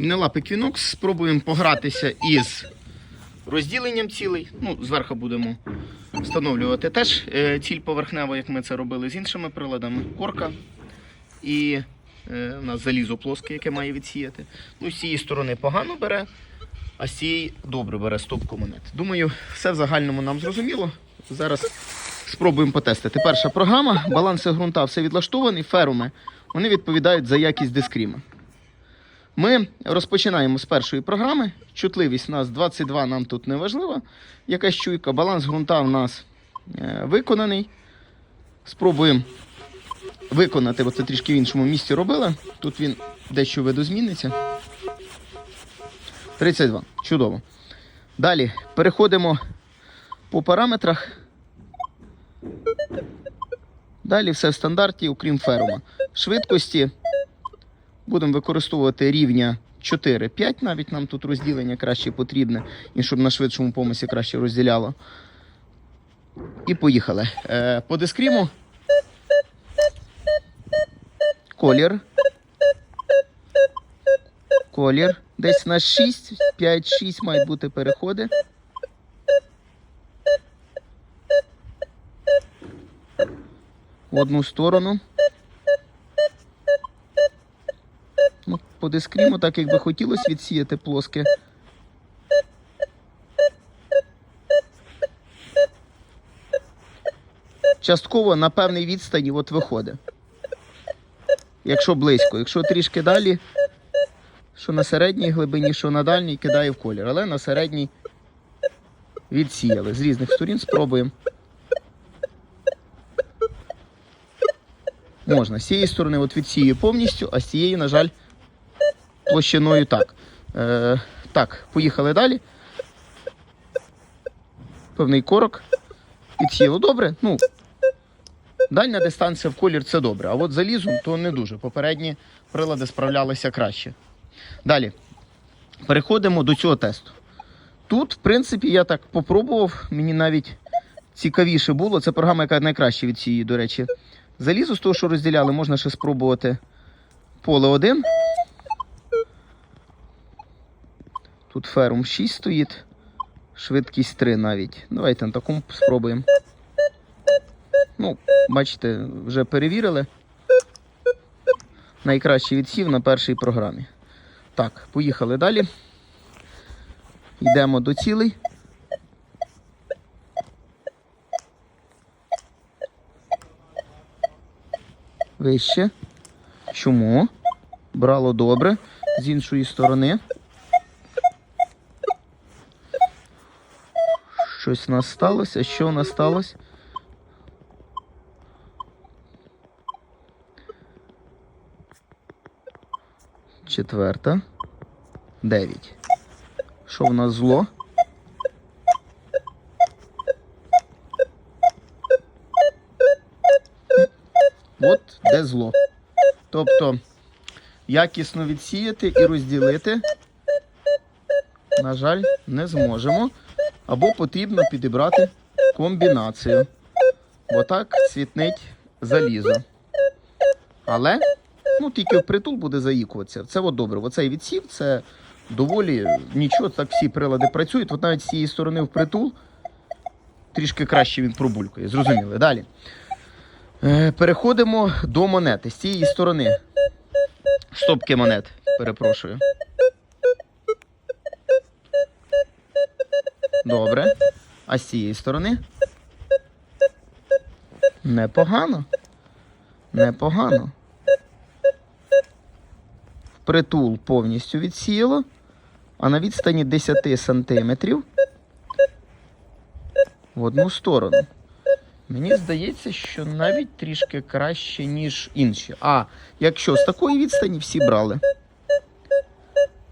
Мінелапи квінокс. Спробуємо погратися із розділенням цілей. Ну, зверху будемо встановлювати теж е, ціль поверхнева, як ми це робили з іншими приладами. Корка і е, у нас залізо плоске, яке має відсіяти. Ну, з цієї сторони погано бере, а з цієї добре бере стопку монет. Думаю, все в загальному нам зрозуміло. Зараз спробуємо потестити. Перша програма, баланси ґрунта, все відлаштовані, феруми. Вони відповідають за якість дискріма. Ми розпочинаємо з першої програми. Чутливість у нас 22, нам тут не важлива. Якась чуйка, баланс ґрунта у нас е, виконаний. Спробуємо виконати, бо це трішки в іншому місці робили. Тут він дещо видозміниться. 32. Чудово. Далі переходимо по параметрах. Далі все в стандарті, окрім ферума. Швидкості будемо використовувати рівня 4-5, навіть нам тут розділення краще потрібне, і щоб на швидшому помисі краще розділяло. І поїхали. Е, по дискріму. Колір. Колір. Десь на 6, 5-6 мають бути переходи. В одну сторону. Ну, по дискріму, так як би хотілося відсіяти плоске. Частково на певній відстані от виходить. Якщо близько, якщо трішки далі, що на середній глибині, що на дальній, кидає в колір. Але на середній відсіяли. З різних сторін спробуємо. Можна. З цієї сторони от відсіюю повністю, а з цієї, на жаль, площиною так. Е, так, поїхали далі. Певний корок. Відсіло добре. Ну, дальня дистанція в колір це добре. А от залізом то не дуже. Попередні прилади справлялися краще. Далі. Переходимо до цього тесту. Тут, в принципі, я так попробував. Мені навіть цікавіше було. Це програма, яка найкраще відсіює, до речі. Залізо з того, що розділяли, можна ще спробувати поле 1. Тут ферум 6 стоїть, швидкість 3 навіть. Давайте на такому спробуємо. Ну, бачите, вже перевірили. Найкращий відсів на першій програмі. Так, поїхали далі. Йдемо до цілей. Вище. Чому? Брало добре. З іншої сторони. Щось у нас сталося. Що у нас сталося? Четверта. Дев'ять. Що в нас зло? От де зло. Тобто якісно відсіяти і розділити, на жаль, не зможемо. Або потрібно підібрати комбінацію. Бо так світнить залізо. Але ну, тільки впритул буде заїкуватися. Це от добре. Оцей відсів це доволі нічого, так всі прилади працюють. От навіть з цієї сторони впритул трішки краще він пробулькає. Зрозуміли. Далі. Е, Переходимо до монети. З цієї сторони. Стопки монет, перепрошую. Добре. А з цієї сторони? Непогано. Непогано. Притул повністю відсіяло, а на відстані 10 сантиметрів в одну сторону. Мені здається, що навіть трішки краще, ніж інші. А якщо з такої відстані всі брали.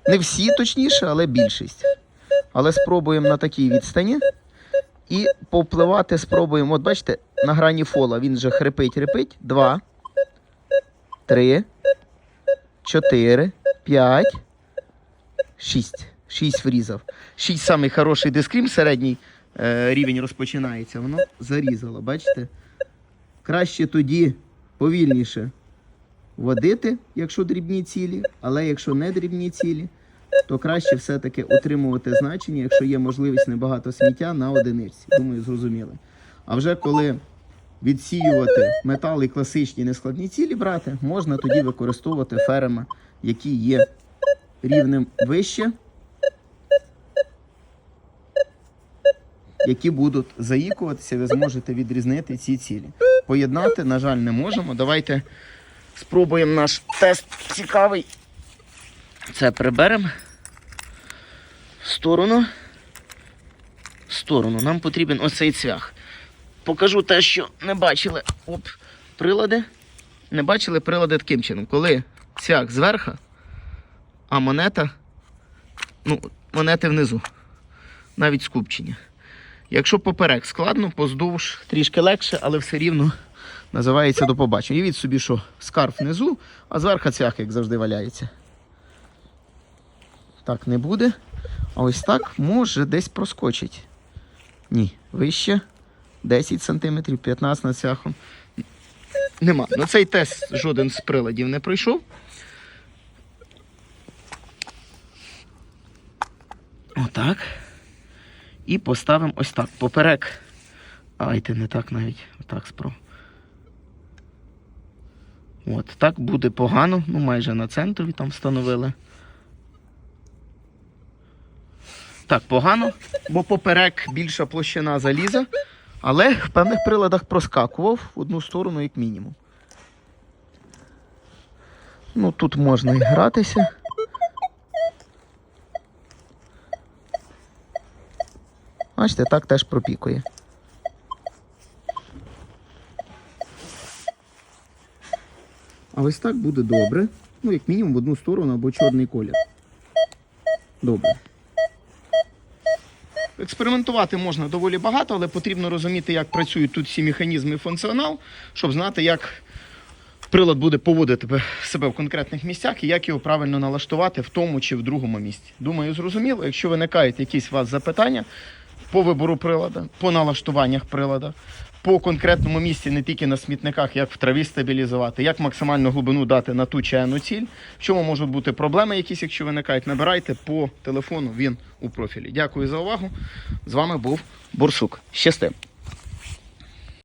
Не всі точніше, але більшість. Але спробуємо на такій відстані. І попливати спробуємо. От бачите, на грані фола він вже хрипить, хрипить. Два, три, чотири, п'ять, шість. Шість врізав. Шість самий хороший дискрім, середній е, рівень розпочинається. Воно зарізало, бачите? Краще тоді повільніше водити, якщо дрібні цілі, але якщо не дрібні цілі, то краще все-таки утримувати значення, якщо є можливість небагато сміття на одиниці. Думаю, зрозуміли. А вже коли відсіювати метал і класичні нескладні цілі брати, можна тоді використовувати ферми, які є рівнем вище, які будуть заїкуватися, ви зможете відрізнити ці цілі. Поєднати, на жаль, не можемо. Давайте спробуємо наш тест цікавий. Це приберемо в сторону. В сторону. Нам потрібен оцей цвях. Покажу те, що не бачили. Оп, прилади. Не бачили прилади таким чином. Коли цвях зверху, а монета, ну, монети внизу. Навіть скупчення. Якщо поперек складно, поздовж трішки легше, але все рівно називається до побачення. Уявіть собі, що скарф внизу, а зверху цвях, як завжди, валяється. Так не буде. А ось так може десь проскочить. Ні, вище 10 см, 15 над цвяхом. Нема. На цей тест жоден з приладів не пройшов. Отак. І поставимо ось так. Поперек. Айте, не так навіть. Отак спро. От, так буде погано. Ну, майже на центрові там встановили. Так, погано, бо поперек більша площина заліза, але в певних приладах проскакував в одну сторону, як мінімум. Ну, тут можна і гратися. Бачите, так теж пропікує. А ось так буде добре. Ну, як мінімум в одну сторону або чорний колір. Добре. Експериментувати можна доволі багато, але потрібно розуміти, як працюють тут всі механізми і функціонал, щоб знати, як прилад буде поводити себе в конкретних місцях і як його правильно налаштувати в тому чи в другому місці. Думаю, зрозуміло. Якщо виникають якісь у вас запитання по вибору прилада, по налаштуваннях прилада, по конкретному місці, не тільки на смітниках, як в траві стабілізувати, як максимальну глибину дати на ту чайну ціль. В чому можуть бути проблеми якісь, якщо виникають, набирайте по телефону, він у профілі. Дякую за увагу. З вами був Бурсук. Щасти!